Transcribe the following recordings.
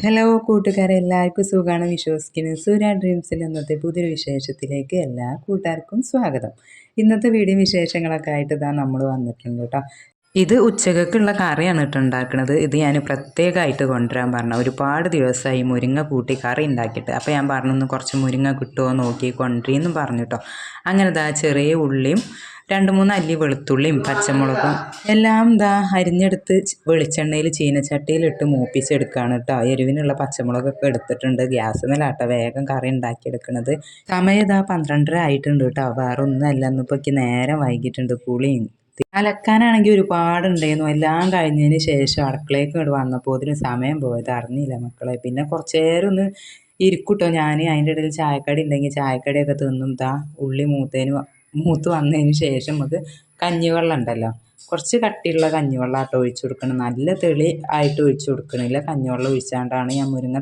Hello കൂട്ടുകാരെ എല്ലാവർക്കും സുഖമാണ് വിശ്വസിക്കുന്നു. സൂര്യ ഡ്രീംസിൽ ഇന്നത്തെ പുതിയൊരു വിശേഷത്തിലേക്ക് എല്ലാ കൂട്ടുകാർക്കും സ്വാഗതം. ഇന്നത്തെ വീഡിയോ വിശേഷങ്ങളൊക്കെ ആയിട്ട് ഇതാ നമ്മൾ വന്നിട്ടുണ്ട് കേട്ടോ. ഇത് ഉച്ചകൾക്കുള്ള കറിയാണ് കേട്ടോ ഉണ്ടാക്കുന്നത് ഇത് ഞാൻ പ്രത്യേകമായിട്ട് കൊണ്ടുവരാൻ പറഞ്ഞു. ഒരുപാട് ദിവസമായി മുരിങ്ങ കൂട്ടി കറി ഉണ്ടാക്കിയിട്ട്. അപ്പോൾ ഞാൻ പറഞ്ഞു ഒന്ന് കുറച്ച് മുരിങ്ങ കിട്ടുമോ നോക്കി കൊണ്ടുവരീന്നും പറഞ്ഞു കേട്ടോ. അങ്ങനെ ദാ ചെറിയ ഉള്ളിയും രണ്ട് മൂന്ന് അല്ലി വെളുത്തുള്ളിയും പച്ചമുളകും എല്ലാം ദാ അരിഞ്ഞെടുത്ത് വെളിച്ചെണ്ണയിൽ ചീനച്ചട്ടിയിലിട്ട് മൂപ്പിച്ചെടുക്കുകയാണ് കേട്ടോ. എരിവിനുള്ള പച്ചമുളകൊക്കെ എടുത്തിട്ടുണ്ട്. ഗ്യാസ് മേലാട്ടോ വേഗം കറി ഉണ്ടാക്കിയെടുക്കണത്. സമയം ഇതാ പന്ത്രണ്ടര ആയിട്ടുണ്ട് കേട്ടോ. വേറെ ഒന്നുമല്ല ഇന്നിപ്പോൾ എനിക്ക് നേരം വൈകിട്ടുണ്ട് കുളിയും അലക്കാനാണെങ്കിൽ ഒരുപാടുണ്ടായിരുന്നു. എല്ലാം കഴിഞ്ഞതിന് ശേഷം അടുക്കളയ്ക്ക് ഇങ്ങോട്ട് വന്നപ്പോൾ ഇതിന് സമയം പോയത് അറിഞ്ഞില്ല മക്കളെ. പിന്നെ കുറച്ച് നേരം ഒന്ന് ഇരിക്കൂട്ടോ. ഞാൻ അതിന്റെ ഇടയിൽ ചായക്കടി ഉണ്ടെങ്കിൽ ചായക്കടിയൊക്കെ തിന്നും. താ ഉള്ളി മൂത്തതിന് മൂത്ത് വന്നതിന് ശേഷം നമുക്ക് കഞ്ഞിവെള്ളം ഉണ്ടല്ലോ. കുറച്ച് കട്ടിയുള്ള കഞ്ഞിവെള്ളം ആട്ടോ ഒഴിച്ചു കൊടുക്കണം. നല്ല തെളി ആയിട്ട് ഒഴിച്ചു കൊടുക്കണില്ല കഞ്ഞിവെള്ളം ഒഴിച്ചാണ്ടാണ് ഞാൻ മുരിങ്ങ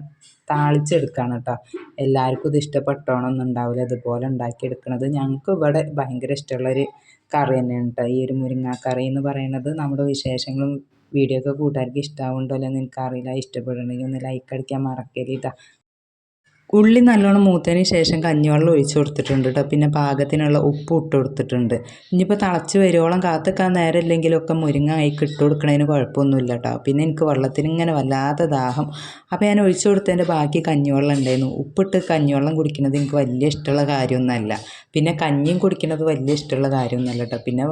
താളിച്ചെടുക്കുകയാണ് കേട്ടോ. എല്ലാവർക്കും ഇത് ഇഷ്ടപ്പെട്ടോണമെന്നുണ്ടാവില്ല ഇതുപോലെ ഉണ്ടാക്കിയെടുക്കണത് ഞങ്ങൾക്ക് ഇവിടെ ഭയങ്കര ഇഷ്ടമുള്ളൊരു കറി തന്നെയാണ് കേട്ടോ ഈ ഒരു മുരിങ്ങാക്കറി എന്ന് പറയുന്നത് നമ്മുടെ വിശേഷങ്ങളും വീഡിയോ ഒക്കെ കൂട്ടുകാർക്ക് ഇഷ്ടമാവുണ്ടോ എന്ന് എനിക്കറിയില്ല. ഇഷ്ടപ്പെടുന്നുണ്ടെങ്കിൽ ഒന്ന് ലൈക്ക് അടിക്കാൻ മറക്കരുത് ഉള്ളി നല്ലോണം മൂത്തതിന് ശേഷം കഞ്ഞിവെള്ളം ഒഴിച്ചു കൊടുത്തിട്ടുണ്ട് കേട്ടോ പിന്നെ പാകത്തിനുള്ള ഉപ്പ് ഇട്ട് കൊടുത്തിട്ടുണ്ട്. ഇനിയിപ്പോൾ തിളച്ച് വരുവോളം കാത്തിക്കാൻ നേരമില്ലെങ്കിലൊക്കെ മുരിങ്ങ കൈക്ക് ഇട്ട് കൊടുക്കണതിന് കുഴപ്പമൊന്നുമില്ല കേട്ടോ പിന്നെ എനിക്ക് വെള്ളത്തിന് ഇങ്ങനെ വല്ലാത്ത ദാഹം. അപ്പോൾ ഞാൻ ഒഴിച്ചു കൊടുത്തതിന്റെ ബാക്കി കഞ്ഞിവെള്ളം ഉണ്ടായിരുന്നു. ഉപ്പിട്ട് കഞ്ഞിവെള്ളം കുടിക്കുന്നത് എനിക്ക് വലിയ ഇഷ്ടമുള്ള കാര്യമൊന്നുമല്ല. പിന്നെ കഞ്ഞിയും കുടിക്കുന്നത് വലിയ ഇഷ്ടമുള്ള കാര്യമൊന്നുമല്ല കേട്ടോ പിന്നെ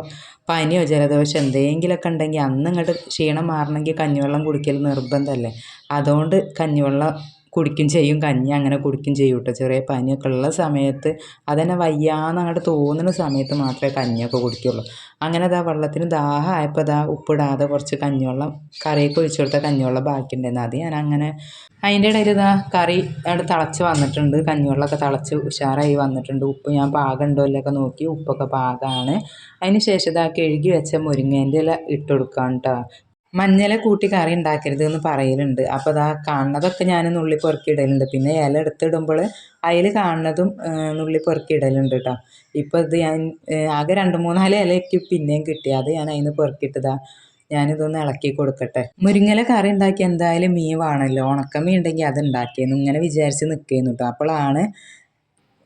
പനിയോ ജലദോഷം എന്തെങ്കിലുമൊക്കെ ഉണ്ടെങ്കിൽ അന്ന് ഇങ്ങോട്ട് ക്ഷീണം മാറണമെങ്കിൽ കഞ്ഞിവെള്ളം കുടിക്കൽ നിർബന്ധമല്ലേ? അതുകൊണ്ട് കഞ്ഞിവെള്ളം കുടിക്കും ചെയ്യും കഞ്ഞി അങ്ങനെ കുടിക്കും ചെയ്യും കേട്ടോ ചെറിയ പനിയൊക്കെ ഉള്ള സമയത്ത് അതന്നെ വയ്യാന്ന് അങ്ങോട്ട് തോന്നുന്ന സമയത്ത് മാത്രമേ കഞ്ഞിയൊക്കെ കുടിക്കുള്ളൂ. അങ്ങനെ അതാ വെള്ളത്തിന് ദാഹമായപ്പോൾ അതാ ഉപ്പിടാതെ കുറച്ച് കഞ്ഞിവെള്ളം കറിയൊക്കെ ഒഴിച്ചു കൊടുത്ത കഞ്ഞിവെള്ളം ബാക്കിയുണ്ടായിരുന്നു. അത് ഞാൻ അങ്ങനെ അതിന്റെ ഇടയിൽ ഇതാ കറി അവിടെ തിളച്ച് വന്നിട്ടുണ്ട്. കഞ്ഞിവെള്ളമൊക്കെ തിളച്ച് ഉഷാറായി വന്നിട്ടുണ്ട്. ഉപ്പ് ഞാൻ പാകം ഉണ്ടോ ഇല്ലൊക്കെ നോക്കി. ഉപ്പൊക്കെ പാകമാണ് അതിന് ശേഷം ഇതാ കഴുകി വെച്ച മുരിങ്ങേന്റെ ഇല ഇട്ട് കൊടുക്കാം കേട്ടോ മഞ്ഞളെ കൂട്ടി കറി ഉണ്ടാക്കരുത് എന്ന് പറയലുണ്ട്. അപ്പോൾ അതാ കാണുന്നതൊക്കെ ഞാൻ നുള്ളി പെറുക്കി ഇടലുണ്ട്. പിന്നെ ഇല എടുത്തിടുമ്പോൾ അതിൽ കാണുന്നതും നുള്ളി പെറുക്കി ഇടലുണ്ട് കേട്ടോ ഇപ്പോൾ ഇത് ഞാൻ ആകെ രണ്ട് മൂന്നാൽ ഇലയ്ക്ക് പിന്നെയും കിട്ടി. അത് ഞാൻ അതിന് പെറുക്കിയിട്ടതാ ഞാനിതൊന്ന് ഇളക്കി കൊടുക്കട്ടെ. മുരിങ്ങല കറി ഉണ്ടാക്കി എന്തായാലും മീൻ വേണമല്ലോ ഉണക്കമീൻ ഉണ്ടെങ്കിൽ അത് ഉണ്ടാക്കിയെന്നു ഇങ്ങനെ വിചാരിച്ച് നിൽക്കുന്നു കേട്ടോ അപ്പോഴാണ്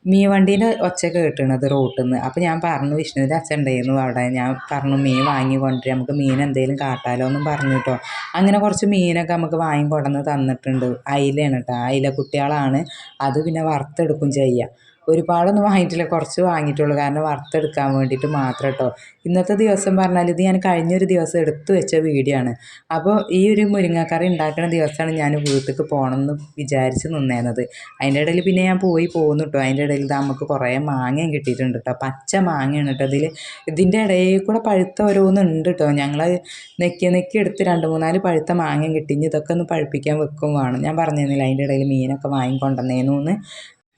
മീൻ വണ്ടീന്റെ ഒച്ച കേട്ടണത് റോട്ടിൽ നിന്ന് അപ്പോൾ ഞാൻ പറഞ്ഞു വിഷ്ണുവിന്റെ അച്ഛൻ ഉണ്ടായിരുന്നു അവിടെ. ഞാൻ പറഞ്ഞു മീൻ വാങ്ങി കൊണ്ടുവരും. നമുക്ക് മീൻ എന്തെങ്കിലും കാട്ടാലോ എന്നും പറഞ്ഞു കേട്ടോ അങ്ങനെ കുറച്ച് മീനൊക്കെ നമുക്ക് വാങ്ങി കൊണ്ടുവന്ന് തന്നിട്ടുണ്ട്. അയിലയാണ് കേട്ടോ അയില കുട്ടികളാണ് അത് പിന്നെ വറുത്തെടുക്കും ചെയ്യുക ഒരുപാടൊന്നും വാങ്ങിയിട്ടില്ല. കുറച്ച് വാങ്ങിയിട്ടുള്ളൂ. കാരണം വറുത്തെടുക്കാൻ വേണ്ടിയിട്ട് മാത്രം കേട്ടോ ഇന്നത്തെ ദിവസം പറഞ്ഞാൽ ഇത് ഞാൻ കഴിഞ്ഞൊരു ദിവസം എടുത്തു വെച്ച വീഡിയോ ആണ്. അപ്പോൾ ഈ ഒരു മുരിങ്ങക്കറി ഉണ്ടാക്കുന്ന ദിവസമാണ് ഞാൻ വീട്ടിലേക്ക് പോകണമെന്ന് വിചാരിച്ച് നിന്നേന്നത് അതിന്റെ ഇടയിൽ പിന്നെ ഞാൻ പോയി പോകുന്നു കേട്ടോ അതിന്റെ ഇടയിൽ ഇത് നമുക്ക് കുറേ മാങ്ങയും കിട്ടിയിട്ടുണ്ട് കേട്ടോ പച്ച മാങ്ങയാണ് കേട്ടോ ഇതിൽ ഇതിന്റെ ഇടയിൽ കൂടെ പഴുത്ത ഓരോന്നുണ്ട് കേട്ടോ ഞങ്ങൾ നെക്കി നെക്കി എടുത്ത് രണ്ട് മൂന്നാൽ പഴുത്ത മാങ്ങയും കിട്ടി. ഇതൊക്കെ ഒന്ന് പഴുപ്പിക്കാൻ വെക്കും വേണം. ഞാൻ പറഞ്ഞിരുന്നില്ല അതിന്റെ ഇടയിൽ മീനൊക്കെ വാങ്ങിക്കൊണ്ടുവന്നേന്നു എന്ന്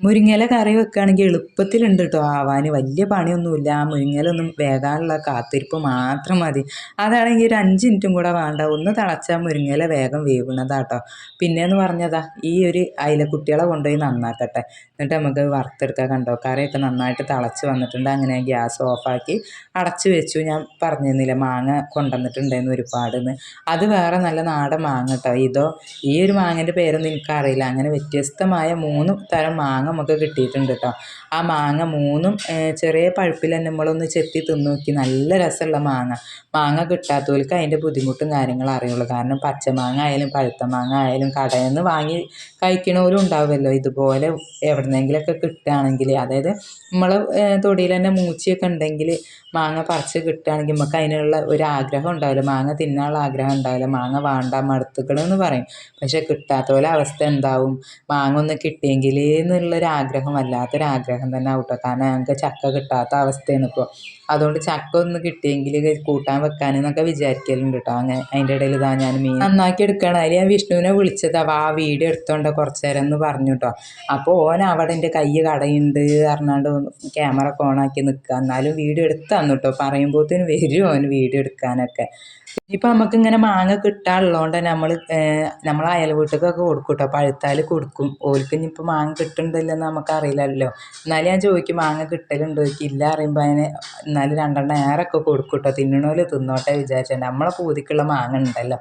മുരിങ്ങയില കറി വെക്കുകയാണെങ്കിൽ എളുപ്പത്തിലുണ്ട് കേട്ടോ ആവാൻ വലിയ പണിയൊന്നുമില്ല. ആ മുരിങ്ങയിലൊന്നും വേകാനുള്ള കാത്തിരിപ്പ് മാത്രം മതി. അതാണെങ്കിൽ ഒരു അഞ്ച് മിനിറ്റും കൂടെ വേണ്ട. ഒന്ന് തിളച്ചാൽ മുരിങ്ങയില വേഗം വേവുന്നതാട്ടോ പിന്നെയെന്ന് പറഞ്ഞതാ ഈ ഒരു അയിലക്കുട്ടികളെ കൊണ്ടുപോയി നന്നാക്കട്ടെ. എന്നിട്ട് നമുക്ക് വറുത്തെടുക്കാൻ കണ്ടോ? കറിയൊക്കെ നന്നായിട്ട് തിളച്ച് വന്നിട്ടുണ്ട്. അങ്ങനെ ഗ്യാസ് ഓഫാക്കി അടച്ചു വെച്ചു. ഞാൻ പറഞ്ഞിരുന്നില്ല മാങ്ങ കൊണ്ടുവന്നിട്ടുണ്ടായിരുന്നു ഒരുപാടെന്ന്. അത് വേറെ നല്ല നാടൻ മാങ്ങ കേട്ടോ ഇതോ ഈ ഒരു മാങ്ങേന്റെ പേരൊന്നും എനിക്കറിയില്ല. അങ്ങനെ വ്യത്യസ്തമായ മൂന്ന് തരം മാങ്ങ നമുക്ക് കിട്ടിയിട്ടുണ്ട് കേട്ടോ ആ മാങ്ങ മൂന്നും ചെറിയ പഴുപ്പിൽ തന്നെ നമ്മളൊന്ന് ചെത്തി തിന്നു നോക്കി നല്ല രസമുള്ള മാങ്ങ. മാങ്ങ കിട്ടാത്തവർക്ക് അതിന്റെ ബുദ്ധിമുട്ടും കാര്യങ്ങളും അറിയുള്ളൂ. കാരണം പച്ചമാങ്ങ ആയാലും പഴുത്ത മാങ്ങ ആയാലും കടയിൽ നിന്ന് വാങ്ങി കഴിക്കണവരും ഉണ്ടാവുമല്ലോ. ഇതുപോലെ എവിടുന്നെങ്കിലൊക്കെ കിട്ടുകയാണെങ്കിൽ അതായത് നമ്മൾ തൊടിയിൽ തന്നെ മൂച്ചിയൊക്കെ ഉണ്ടെങ്കിൽ മാങ്ങ പറിച്ച് കിട്ടുകയാണെങ്കിൽ നമുക്ക് അതിനുള്ള ഒരു ആഗ്രഹം ഉണ്ടാവില്ല. മാങ്ങ തിന്നാനുള്ള ആഗ്രഹം ഉണ്ടാവില്ല. മാങ്ങ വേണ്ട മടുത്തുക്കണമെന്ന് പറയും. പക്ഷേ കിട്ടാത്ത പോലെ അവസ്ഥ എന്താവും? മാങ്ങ ഒന്ന് കിട്ടിയെങ്കിൽ എന്നുള്ളൊരു ആഗ്രഹം വല്ലാത്തൊരു ആഗ്രഹം തന്നെ ആവട്ടോ. കാരണം ഞങ്ങൾക്ക് ചക്ക കിട്ടാത്ത അവസ്ഥയാണ് ഇപ്പോൾ. അതുകൊണ്ട് ചക്ക ഒന്ന് കിട്ടിയെങ്കിൽ കൂട്ടാൻ വെക്കാൻ എന്നൊക്കെ വിചാരിക്കലുണ്ട് കേട്ടോ. അങ്ങനെ അതിന്റെ ഇടയിൽ ഇതാ ഞാൻ മീൻ നന്നാക്കി എടുക്കുകയാണ്. അതിൽ ഞാൻ വിഷ്ണുവിനെ വിളിച്ചതാവാ ആ വീഡിയോ എടുത്തോണ്ട് കുറച്ച് നേരം എന്ന് പറഞ്ഞു കേട്ടോ. അപ്പോൾ ഓൻ അവിടെ എന്റെ കൈ കടയുണ്ട് പറഞ്ഞാണ്ട് ക്യാമറ ഒക്കെ ഓണാക്കി നിൽക്കുക എന്നാലും വീഡിയോ എടുത്ത് തന്നു കേട്ടോ പറയുമ്പോഴത്തേന് വരും അവന് വീഡിയോ എടുക്കാനൊക്കെ. ഇപ്പം നമുക്ക് ഇങ്ങനെ മാങ്ങ കിട്ടാനുള്ളതുകൊണ്ട് നമ്മൾ നമ്മൾ അയൽ വീട്ടിലേക്കൊക്കെ കൊടുക്കും കേട്ടോ പഴുത്താൽ കൊടുക്കും. ഓൽക്ക് ഇനിയിപ്പോൾ മാങ്ങ കിട്ടുന്നുണ്ടല്ലെന്ന് നമുക്ക് അറിയില്ലല്ലോ എന്നാലും ഞാൻ ചോദിക്കും മാങ്ങ കിട്ടലുണ്ടോ? ചോദിക്കും ഇല്ല അറിയുമ്പോൾ അതിന് എന്നാലും രണ്ടെണ്ണം ഏറെയൊക്കെ കൊടുക്കും കേട്ടോ തിന്നണോൽ തിന്നോട്ടെ വിചാരിച്ചാൽ നമ്മളെ പൂതിക്കുള്ള മാങ്ങ ഉണ്ടല്ലോ.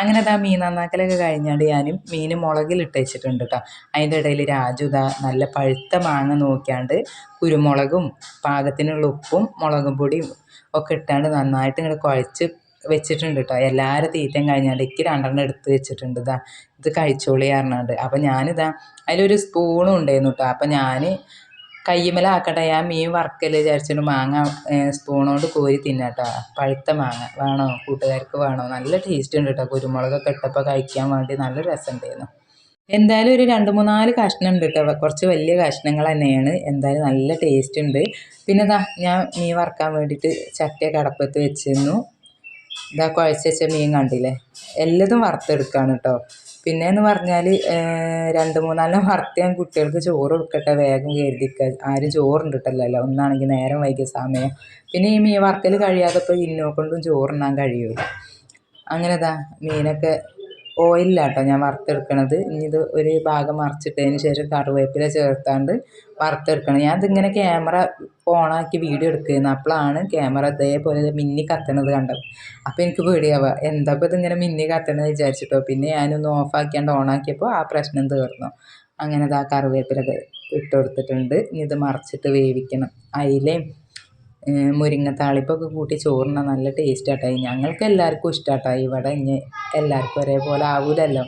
അങ്ങനെ ഇതാ മീൻ നന്നാക്കലൊക്കെ കഴിഞ്ഞാണ്ട് ഞാൻ മീൻ മുളകിലിട്ട് വെച്ചിട്ടുണ്ട് കേട്ടോ അതിന്റെ ഇടയിൽ രാജു ഇതാ നല്ല പഴുത്ത മാങ്ങ നോക്കിയാണ്ട് കുരുമുളകും പാകത്തിനുള്ള ഉപ്പും മുളകും പൊടിയും ഒക്കെ ഇട്ടാണ്ട് നന്നായിട്ട് ഇങ്ങനെ കുഴച്ച് വെച്ചിട്ടുണ്ട് കേട്ടോ എല്ലാവരും തീറ്റയും കഴിഞ്ഞാണ്ട് എനിക്ക് രണ്ടെണ്ണം എടുത്ത് വെച്ചിട്ടുണ്ട് ഇതാ ഇത് കഴിച്ചോളി പറഞ്ഞാണ്ട്. അപ്പം ഞാനിതാ അതിലൊരു സ്പൂണും ഉണ്ടായിരുന്നു കേട്ടോ അപ്പം ഞാൻ കയ്യുമലാക്കട്ടെ ഞാൻ മീൻ വറക്കൽ വിചാരിച്ചിട്ട് മാങ്ങ സ്പൂണോണ്ട് കോരി തിന്നാട്ടോ പഴുത്ത മാങ്ങ വേണോ? കൂട്ടുകാർക്ക് വേണോ? നല്ല ടേസ്റ്റ് ഉണ്ട് കേട്ടോ കുരുമുളകൊക്കെ ഇട്ടപ്പോൾ കഴിക്കാൻ വേണ്ടി നല്ല രസമുണ്ടായിരുന്നു. എന്തായാലും ഒരു രണ്ട് മൂന്നാൽ കഷ്ണം ഉണ്ട് കേട്ടോ കുറച്ച് വലിയ കഷ്ണങ്ങൾ തന്നെയാണ്. എന്തായാലും നല്ല ടേസ്റ്റ് ഉണ്ട്. പിന്നെ ഞാൻ മീൻ വറക്കാൻ വേണ്ടിയിട്ട് ചട്ടിയൊക്കെ അടപ്പത്ത് വെച്ചിരുന്നു. ഇതാ കുഴച്ച് വെച്ച മീൻ കണ്ടില്ലേ? എല്ലതും വറുത്തെടുക്കുകയാണ് കേട്ടോ പിന്നെ എന്ന് പറഞ്ഞാൽ രണ്ട് മൂന്നാലെണ്ണം വറുത്ത് ഞാൻ കുട്ടികൾക്ക് ചോറ് കൊടുക്കട്ടെ വേഗം കരുതിക്ക. ആരും ചോറുണ്ട് കിട്ടല്ലോ ഒന്നാണെങ്കിൽ നേരം വൈകിയ സമയം. പിന്നെ ഈ മീൻ വറുക്കൽ കഴിയാതെ ഇപ്പോൾ ഇന്നോ കൊണ്ടും ചോറുണ്ണാൻ കഴിയൂല. അങ്ങനെ ഇതാ മീനൊക്കെ ഓയിലിലാട്ടോ ഞാൻ വറുത്തെടുക്കണത്. ഇനി ഇത് ഒരു ഭാഗം മറിച്ചിട്ടതിന് ശേഷം കറിവേപ്പില ചേർത്താണ്ട് വറുത്തെടുക്കണം. ഞാൻ ഇതിങ്ങനെ ക്യാമറ ഓണാക്കി വീഡിയോ എടുക്കുന്നത് അപ്പോഴാണ് ക്യാമറ ഇതേപോലെ മിന്നി കത്തണത് കണ്ടത്. അപ്പോൾ എനിക്ക് പേടിയാവുക. എന്താ ഇപ്പോൾ ഇതിങ്ങനെ മിന്നി കത്തണത് വിചാരിച്ചിട്ടോ? പിന്നെ ഞാനൊന്ന് ഓഫാക്കിയാണ്ട് ഓണാക്കിയപ്പോൾ ആ പ്രശ്നം തീർന്നു. അങ്ങനെ ഇത് ആ കറുവേപ്പില ഇട്ട് കൊടുത്തിട്ടുണ്ട്. ഇനി ഇത് മറിച്ചിട്ട് വേവിക്കണം. അയിലയും മുരിങ്ങ താളിപ്പൊക്കെ കൂട്ടി ചോറിനാൻ നല്ല ടേസ്റ്റ് ആട്ടായി ഞങ്ങൾക്ക് എല്ലാവർക്കും ഇഷ്ടമായി ഇവിടെ ഇനി എല്ലാവർക്കും ഒരേപോലെ ആവൂലല്ലോ.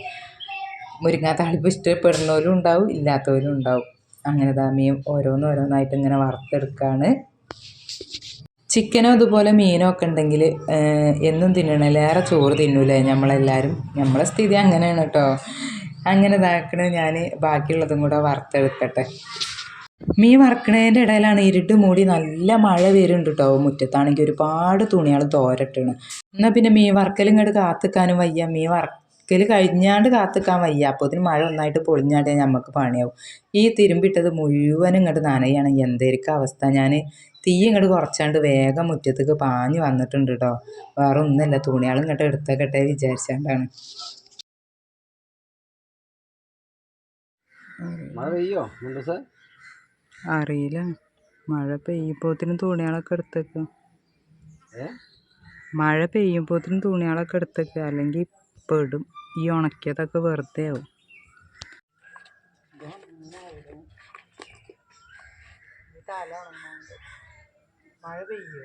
മുരിങ്ങ താളിപ്പ് ഇഷ്ടപ്പെടുന്നവരും ഉണ്ടാവും ഇല്ലാത്തവരും ഉണ്ടാവും. അങ്ങനെ മീൻ ഓരോന്നോരോന്നായിട്ട് ഇങ്ങനെ വറുത്തെടുക്കുകയാണ് ചിക്കനോ അതുപോലെ മീനോ ഒക്കെ ഉണ്ടെങ്കിൽ എന്നും തിന്നണേലേറെ ചോറ് തിന്നൂലേ നമ്മളെല്ലാവരും നമ്മളെ സ്ഥിതി അങ്ങനെയാണ് കേട്ടോ. അങ്ങനെ ഇതാക്കണ ഞാൻ ബാക്കിയുള്ളതും കൂടെ വറുത്തെടുക്കട്ടെ. മീൻ വറക്കണേന്റെ ഇടയിലാണ് ഇരുട്ട് മൂടി നല്ല മഴ വരുന്നുണ്ട് കേട്ടോ മുറ്റത്താണെങ്കിൽ ഒരുപാട് തുണികൾ തോരട്ടാണ്. എന്നാൽ പിന്നെ മീൻ വറക്കൽ ഇങ്ങോട്ട് കാത്തിക്കാനും വയ്യ. മീൻ വറക്കൽ കഴിഞ്ഞാണ്ട് കാത്തിക്കാൻ വയ്യ. അപ്പോൾ ഇതിന് മഴ ഒന്നായിട്ട് പൊളിഞ്ഞാണ്ട് നമുക്ക് പണിയാവും. ഈ തിരുമ്പിട്ടത് മുഴുവനും ഇങ്ങോട്ട് നനയാണ്. എന്തായിരിക്കും അവസ്ഥ. ഞാൻ തീ ഇങ്ങോട്ട് കുറച്ചാണ്ട് വേഗം മുറ്റത്തേക്ക് പാഞ്ഞു വന്നിട്ടുണ്ട് കേട്ടോ വേറെ ഒന്നുമില്ല തുണികൾ ഇങ്ങോട്ട് എടുത്തേക്കട്ടെ വിചാരിച്ചാണ്ടാണ്. മഴ പെയ്യോ? സാർ അറിയില്ല. മഴ പെയ്യുമ്പോത്തിനും തുണികളൊക്കെ എടുത്തേക്കുക മഴ പെയ്യുമ്പോത്തിനും തുണികളൊക്കെ എടുത്തേക്കുക അല്ലെങ്കിൽ പെടും. ഈ ഉണക്കിയതൊക്കെ വെറുതെ ആവും. മഴ പെയ്യോ?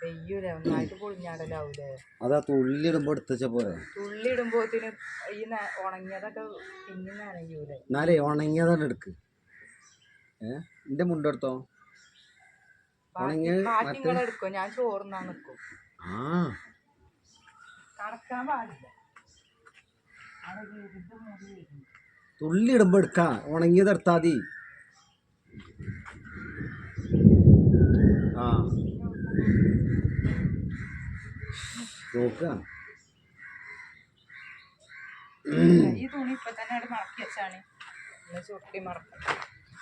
പെയ്യൂല? ഒന്നായിട്ട് പൊളിഞ്ഞാടലാവൂലേ? അതാ തുള്ളി ഇടുമ്പോ പോരെ. പോലെ തുള്ളി ഇടുമ്പോഴത്തേനും ഈ ഉണങ്ങിയതൊക്കെ പിന്നെ നനയൂലേ? എന്നാലേ ഉണങ്ങിയതാണ് എടുക്ക്. ഏ? എന്റെ മുണ്ടെടുത്തോ ഉണങ്ങിയ മറ്റേ എടുക്കോ? ഞാൻ ചോറുന്നാ നിൽക്കും ആ. കടക്കാൻ പാടില്ല. തുള്ളി ഇടുമ്പോ എടുക്ക. ഉണങ്ങിയത് എടുത്താ മതി. ആ. നോക്ക. ഈ തുണി ഇപ്പൊ തന്നെ അവിടെ മറക്കി വെച്ചാണ് ചുട്ടി മറക്കും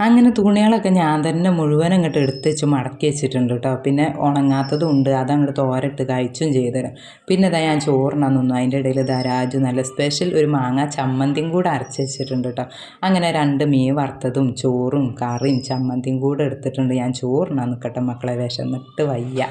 അങ്ങനെ തുണികളൊക്കെ ഞാൻ തന്നെ മുഴുവൻ അങ്ങോട്ട് എടുത്ത് വെച്ച് മടക്കി വെച്ചിട്ടുണ്ട് കേട്ടോ. പിന്നെ ഉണങ്ങാത്തതും ഉണ്ട്. അതങ്ങോട്ട് തോരട്ട് കഴിച്ചും ചെയ്തുതരാം പിന്നെ ഇതാ ഞാൻ ചോറിനാൻ നിന്നു. അതിന്റെ ഇടയിൽ ധരാജു നല്ല സ്പെഷ്യൽ ഒരു മാങ്ങ ചമ്മന്തിയും കൂടെ അരച്ച് വെച്ചിട്ടുണ്ട് കേട്ടോ. അങ്ങനെ രണ്ട് മീൻ വറുത്തതും ചോറും കറിയും ചമ്മന്തിയും കൂടെ എടുത്തിട്ടുണ്ട്. ഞാൻ ചോറിനാ നിൽക്കട്ടെ മക്കളെ വിശന്നിട്ട് വയ്യ.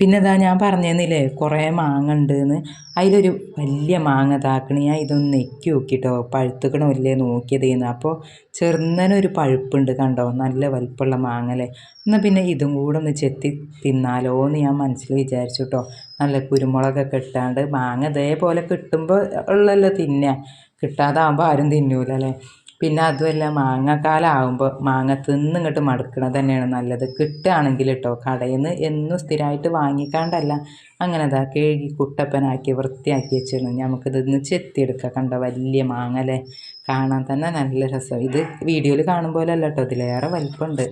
പിന്നെ ഇതാ ഞാൻ പറഞ്ഞേന്നില്ലേ കുറേ മാങ്ങ ഉണ്ടെന്ന് അതിലൊരു വലിയ മാങ്ങ താക്കണി. ഞാൻ ഇതൊന്ന് നെക്കി നോക്കിട്ടോ. പഴുത്തുക്കണോ ഇല്ലേ നോക്കിയതേന്ന്. അപ്പോൾ ചെറുന്നനൊരു പഴുപ്പുണ്ട് കണ്ടോ? നല്ല വലിപ്പമുള്ള മാങ്ങല്ലേ. എന്നാൽ പിന്നെ ഇതും കൂടെ ഒന്ന് ചെത്തി തിന്നാലോ എന്ന് ഞാൻ മനസ്സിൽ വിചാരിച്ചു കേട്ടോ നല്ല കുരുമുളകൊക്കെ ഇട്ടാണ്ട് മാങ്ങ ഇതേപോലെ കിട്ടുമ്പോൾ ഉള്ളല്ലോ തിന്നുക കിട്ടാതാകുമ്പോൾ ആരും തിന്നൂലല്ലേ. പിന്നെ അതുമല്ല മാങ്ങക്കാലമാകുമ്പോൾ മാങ്ങ തിന്ന് ഇങ്ങോട്ട് മടുക്കണത് തന്നെയാണ് നല്ലത്. കിട്ടുകയാണെങ്കിൽ കേട്ടോ കടയിൽ നിന്ന് എന്നും സ്ഥിരമായിട്ട് വാങ്ങിക്കാണ്ടല്ല. അങ്ങനെ അതാ കഴുകി കുട്ടപ്പനാക്കി വൃത്തിയാക്കി വെച്ചിരുന്നു. നമുക്കിതൊന്ന് ചെത്തിയെടുക്കാം കണ്ട? വലിയ മാങ്ങ അല്ലേ? കാണാൻ തന്നെ നല്ല രസം. ഇത് വീഡിയോയിൽ കാണുമ്പോലല്ല കേട്ടോ. ഇതിലേറെ വലിപ്പമുണ്ട്.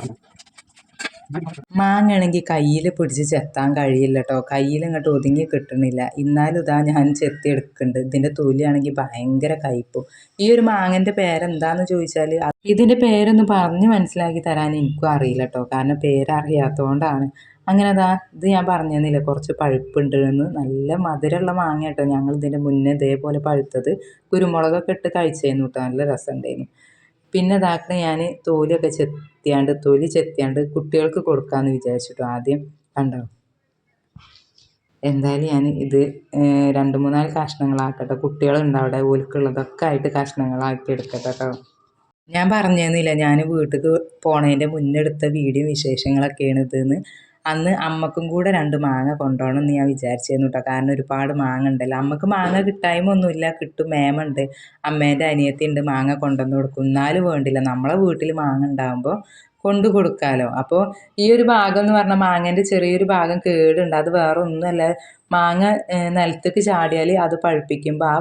മാങ്ങയാണെങ്കിൽ കയ്യിൽ പിടിച്ച് ചെത്താൻ കഴിയില്ല കേട്ടോ കയ്യിൽ ഇങ്ങോട്ട് ഒതുങ്ങി കിട്ടണില്ല. എന്നാലും ഇതാ ഞാൻ ചെത്തി എടുക്കുന്നുണ്ട് ഇതിന്റെ തൊലിയാണെങ്കിൽ ഭയങ്കര കയ്പും. ഈ ഒരു മാങ്ങന്റെ പേരെന്താന്ന് ചോദിച്ചാൽ ഇതിന്റെ പേരൊന്ന് പറഞ്ഞ് മനസ്സിലാക്കി തരാൻ എനിക്കും അറിയില്ല കേട്ടോ കാരണം പേരറിയാത്തതുകൊണ്ടാണ് അങ്ങനെ അതാ ഇത് ഞാൻ പറഞ്ഞു തന്നില്ല കുറച്ച് പഴുപ്പുണ്ട് എന്ന്. നല്ല മധുരമുള്ള മാങ്ങ കേട്ടോ ഞങ്ങൾ ഇതിന്റെ മുന്നേ ഇതേപോലെ പഴുത്തത്. കുരുമുളകൊക്കെ ഇട്ട് കഴിച്ചേന്നു കേട്ടോ നല്ല രസമുണ്ടായിരുന്നു. പിന്നെ ഇതാക്കണ ഞാൻ തോലൊക്കെ ചെത്തിയാണ്ട് തൊലി ചെത്തിയാണ്ട് കുട്ടികൾക്ക് കൊടുക്കാമെന്ന് വിചാരിച്ചിട്ടു ആദ്യം. കണ്ടോ? എന്തായാലും ഞാൻ ഇത് രണ്ട് മൂന്നാൽ കഷ്ണങ്ങളാക്കട്ടെ. കുട്ടികളുണ്ട് അവിടെ ഓൽക്കുള്ളതൊക്കെ ആയിട്ട് കഷ്ണങ്ങളാക്കി എടുക്കട്ടെ കേട്ടോ ഞാൻ പറഞ്ഞതെന്നില്ല ഞാൻ വീട്ടിൽ പോണതിന്റെ മുന്നെടുത്ത വീഡിയോ വിശേഷങ്ങളൊക്കെയാണ് ഇതെന്ന്. അന്ന് അമ്മക്കും കൂടെ രണ്ട് മാങ്ങ കൊണ്ടുപോകണം എന്ന് ഞാൻ വിചാരിച്ചിരുന്നു കേട്ടോ കാരണം ഒരുപാട് മാങ്ങ ഉണ്ടല്ലോ. അമ്മയ്ക്ക് മാങ്ങ കിട്ടായ്മ ഒന്നുമില്ല കിട്ടും മേമുണ്ട്. അമ്മേന്റെ അനിയത്തി ഉണ്ട് മാങ്ങ കൊണ്ടുവന്ന് കൊടുക്കും. എന്നാലും വേണ്ടില്ല. നമ്മളെ വീട്ടിൽ മാങ്ങ ഉണ്ടാകുമ്പോൾ കൊണ്ടു കൊടുക്കാമല്ലോ അപ്പോൾ ഈ ഒരു ഭാഗം എന്ന് പറഞ്ഞാൽ മാങ്ങേന്റെ ചെറിയൊരു ഭാഗം കേടുണ്ട്. അത് വേറെ ഒന്നുമല്ല മാങ്ങ നിലത്തേക്ക് ചാടിയാൽ അത് പഴുപ്പിക്കുമ്പോൾ ആ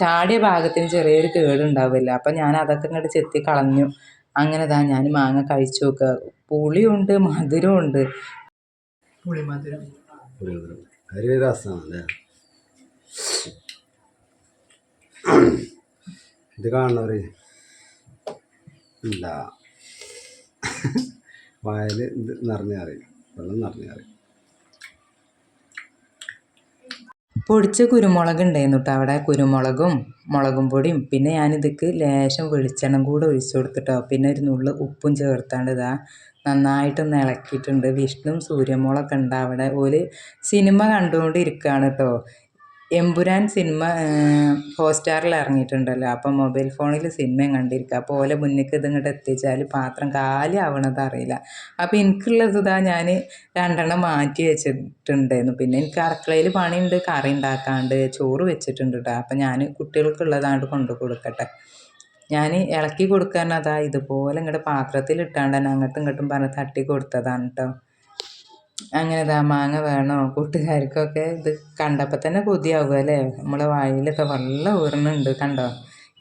ചാടിയ ഭാഗത്തിന് ചെറിയൊരു കേടുണ്ടാവില്ല. അപ്പം ഞാൻ അതൊക്കെ ഇങ്ങോട്ട് ചെത്തി കളഞ്ഞു. അങ്ങനെ താ ഞാൻ മാങ്ങ കഴിച്ചു നോക്കുക. പുളിയുണ്ട് മധുരമുണ്ട്. രസമാണല്ലേ? ഇത് കാണുന്നവര് ഇല്ല. വായൽ ഇത് നിറഞ്ഞാറി വെള്ളം നിറഞ്ഞാറി പൊടിച്ച കുരുമുളക് ഉണ്ടായിരുന്നു കേട്ടോ അവിടെ. കുരുമുളകും മുളകും പൊടിയും. പിന്നെ ഞാനിതിക്ക് ലേശം വെളിച്ചെണ്ണം കൂടെ ഒഴിച്ചു കൊടുത്തിട്ടോ. പിന്നെ ഒരു നുള്ളു ഉപ്പും ചേർത്താണ്ട് ഇതാ നന്നായിട്ടൊന്ന് ഇളക്കിയിട്ടുണ്ട്. വിഷ്ണു സൂര്യമോളൊക്കെ ഉണ്ട് അവിടെ. ഒരു സിനിമ കണ്ടുകൊണ്ടിരിക്കുകയാണ് കേട്ടോ. എമ്പുരാൻ സിനിമ ഹോട്ട്സ്റ്റാറിൽ ഇറങ്ങിയിട്ടുണ്ടല്ലോ. അപ്പം മൊബൈൽ ഫോണിൽ സിനിമയും കണ്ടിരിക്കുക. അപ്പോൾ ഓലെ മുന്നിലേക്ക് ഇതിങ്ങോട്ട് എത്തിച്ചാൽ പാത്രം കാലി ആവണത് അറിയില്ല. അപ്പോൾ എനിക്കുള്ളത് ഇതാ ഞാൻ രണ്ടെണ്ണം മാറ്റി വെച്ചിട്ടുണ്ടായിരുന്നു. പിന്നെ എനിക്ക് അടുക്കളയിൽ പണിയുണ്ട് കറി ഉണ്ടാക്കാണ്ട് ചോറ് വെച്ചിട്ടുണ്ട് കേട്ടോ. അപ്പം ഞാൻ കുട്ടികൾക്കുള്ളതാണ്ട് കൊണ്ടു കൊടുക്കട്ടെ. ഞാൻ ഇളക്കി കൊടുക്കാൻ അതാ ഇതുപോലെ ഇങ്ങോട്ട് പാത്രത്തിൽ ഇട്ടാണ്ട് തന്നെ അങ്ങോട്ടും ഇങ്ങോട്ടും പറഞ്ഞ് തട്ടി കൊടുത്തതാണ് കേട്ടോ അങ്ങനെ ഇതാ മാങ്ങ വേണോ? കൂട്ടുകാർക്കൊക്കെ ഇത് കണ്ടപ്പോൾ തന്നെ കൊതിയാവുക അല്ലേ? നമ്മളെ വായിലൊക്കെ വെള്ളം ഊറുന്നുണ്ട് കണ്ടോ?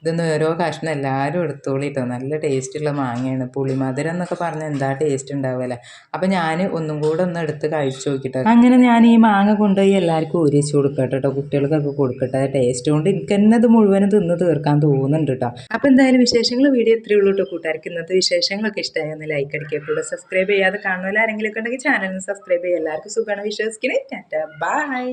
ഇതൊന്ന് ഓരോ കഷ്ണം എല്ലാവരും എടുത്തോളി കേട്ടോ നല്ല ടേസ്റ്റുള്ള മാങ്ങയാണ്. പുളിമധുരം എന്നൊക്കെ പറഞ്ഞാൽ എന്താ ടേസ്റ്റ് ഉണ്ടാവുമല്ലേ അപ്പം ഞാൻ ഒന്നും കൂടെ ഒന്ന് എടുത്ത് കഴിച്ചു നോക്കിട്ടോ. അങ്ങനെ ഞാൻ ഈ മാങ്ങ കൊണ്ടുപോയി എല്ലാവർക്കും ഒരിച്ചു കൊടുക്കട്ടെ കേട്ടോ കുട്ടികൾക്കൊക്കെ കൊടുക്കട്ടെ. ടേസ്റ്റ് കൊണ്ട് എനിക്ക് തന്നെ ഇത് മുഴുവനും തിന്ന് തീർക്കാൻ തോന്നുന്നുണ്ട് കേട്ടോ അപ്പോൾ എന്തായാലും വിശേഷങ്ങൾ വീഡിയോ ഇത്രയേ ഉള്ളൂ കേട്ടോ കൂട്ടുകാർക്ക്. ഇന്നത്തെ വിശേഷങ്ങളൊക്കെ ഇഷ്ടമായി ഒന്ന് ലൈക്ക് അടിക്കുക. കൂടെ സബ്സ്ക്രൈബ് ചെയ്യാതെ കാണുമല്ലോ ആരെങ്കിലും ഒക്കെ ഉണ്ടെങ്കിൽ ചാനലിന് സബ്സ്ക്രൈബ് ചെയ്യുക. എല്ലാവർക്കും സുഖമാണ് വിശ്വസിക്കുന്നത് ബൈ